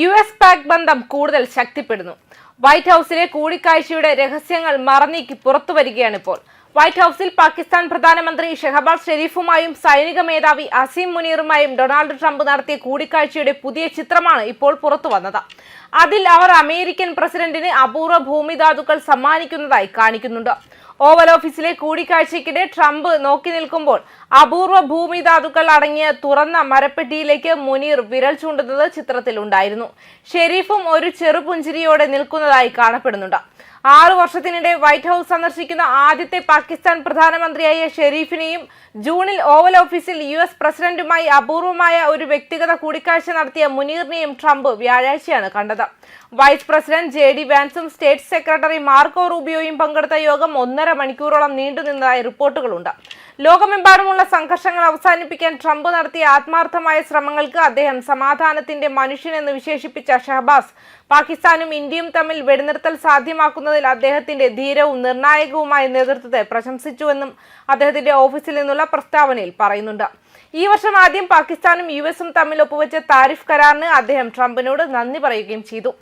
U S Pak ബന്ധം കൂടുതൽ ശക്തിപ്പെടുന്നു. White ഹൌസിലെ കൂടിക്കാഴ്ചയുടെ രഹസ്യങ്ങൾ മറന്നീക്കി പുറത്തു വരികയാണിപ്പോൾ വൈറ്റ് ഹൌസിൽ പാകിസ്ഥാൻ പ്രധാനമന്ത്രി ഷെഹബാസ് ഷെരീഫുമായും സൈനിക മേധാവി അസീം മുനീറുമായും ഡൊണാൾഡ് ട്രംപ് നടത്തിയ കൂടിക്കാഴ്ചയുടെ പുതിയ ചിത്രമാണ് ഇപ്പോൾ പുറത്തു വന്നത്. അതിൽ അവർ അമേരിക്കൻ പ്രസിഡന്റിന് അപൂർവ ഭൂമിധാതുക്കൾ സമ്മാനിക്കുന്നതായി കാണിക്കുന്നുണ്ട്. ഓവൽ ഓഫീസിലെ കൂടിക്കാഴ്ചയ്ക്കിടെ ട്രംപ് നോക്കി നിൽക്കുമ്പോൾ അപൂർവ ഭൂമി ധാതുക്കൾ അടങ്ങിയ തുറന്ന മരപ്പെട്ടിയിലേക്ക് മുനീർ വിരൽ ചൂണ്ടുന്നത് ചിത്രത്തിലുണ്ടായിരുന്നു. ഷെരീഫും ഒരു ചെറുപുഞ്ചിരിയോടെ നിൽക്കുന്നതായി കാണപ്പെടുന്നുണ്ട്. ആറു വർഷത്തിനിടെ വൈറ്റ് ഹൌസ് സന്ദർശിക്കുന്ന ആദ്യത്തെ പാകിസ്ഥാൻ പ്രധാനമന്ത്രിയായ ഷെരീഫിനെയും ജൂണിൽ ഓവൽ ഓഫീസിൽ യു എസ് പ്രസിഡന്റുമായി അപൂർവമായ ഒരു വ്യക്തിഗത കൂടിക്കാഴ്ച നടത്തിയ മുനീറിനെയും ട്രംപ് വ്യാഴാഴ്ചയാണ് കണ്ടത്. വൈസ് പ്രസിഡന്റ് ജെ ഡി വാൻസും സ്റ്റേറ്റ് സെക്രട്ടറി മാർക്കോ റൂബിയോയും പങ്കെടുത്ത യോഗം ഒന്നര മണിക്കൂറോളം നീണ്ടുനിന്നതായി റിപ്പോർട്ടുകളുണ്ട്. ലോകമെമ്പാടുമുള്ള സംഘർഷങ്ങൾ അവസാനിപ്പിക്കാൻ ട്രംപ് നടത്തിയ ആത്മാർത്ഥമായ ശ്രമങ്ങൾക്ക് അദ്ദേഹം സമാധാനത്തിന്റെ മനുഷ്യൻ എന്ന് വിശേഷിപ്പിച്ച ഷഹബാസ് പാകിസ്ഥാനും ഇന്ത്യയും തമ്മിൽ വെടിനിർത്തൽ സാധ്യമാക്കുന്നതിൽ അദ്ദേഹത്തിന്റെ ധീരവും നിർണായകവുമായ നേതൃത്വത്തെ പ്രശംസിച്ചുവെന്നും അദ്ദേഹത്തിന്റെ ഓഫീസിൽ നിന്നുള്ള പ്രസ്താവനയിൽ പറയുന്നുണ്ട്. ഈ വർഷം ആദ്യം പാകിസ്ഥാനും യു എസും തമ്മിൽ ഒപ്പുവെച്ച താരിഫ് കരാറിന് അദ്ദേഹം ട്രംപിനോട് നന്ദി പറയുകയും ചെയ്തു.